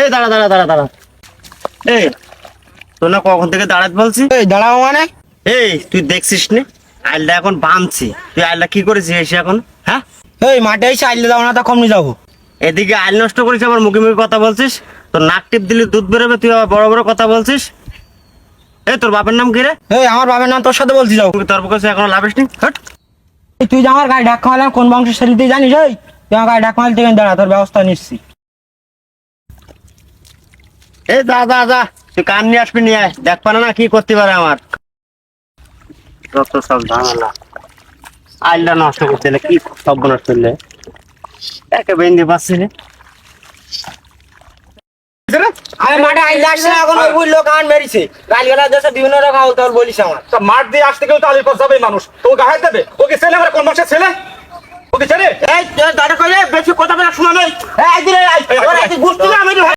এই দাঁড়া দাঁড়া দাঁড়া দাঁড়া। এই তোর না কখন থেকে দাঁড়াতে বলছি? এই দাঁড়াও মানে? এই তুই দেখছিস নে? আইলটা এখন বাঁধছি। তুই আইলটা কি করেছিস এসে এখন? হ্যাঁ? এই মাঠে এসে আইলে দাও না তা কম নিয়ে যাব। এদিকে আইল নষ্ট করিস আমার মুখে মুখে কথা বলছিস? তোর নাক টিপ দিলে দুধ বেরোবে তুই আবার বড় বড় কথা বলছিস? এই তোর বাপের নাম কি রে? এই আমার বাবার নাম তোর সাথে বলছি যাও। তুই তর্ক করছিস এখনও লাভিস নি হট। এই তুই যে আমার গায়ে ঢাক খাওয়ালাম কোন বংশের ছেলে তুই জানিস ওই তুই আমার গায়ে ঢাক মারলে থেকে দাঁড়া তোর ব্যবস্থা নিচ্ছি। এই যা যা যা তুই কান নিয়ে আসবি নিয়ে আয়। দেখ পারে না কি করতে পারে আমার। যত সব ঝামেলা। আইলটা নষ্ট করতে কি সব নষ্ট করলে? একে বেঁধে পাচ্ছি রে। আমি মাঠে আইলে আসছে না এখন ওই বুঝলো কান মেরিছে। গাল গেলা দেশে বিভিন্ন রকম তোর বলিস আমার। তা মাঠ দিয়ে আসতে গেলে তো আলির পর যাবে মানুষ। তো ও গায়ে দেবে? ওকে ছেলে আমার কোন মাসের ছেলে? ওকে ছেলে? এই দাঁড়া বেশি কথা বলা শোনা নেই। এই দিলে এই ওরা কি বুঝতে না আমি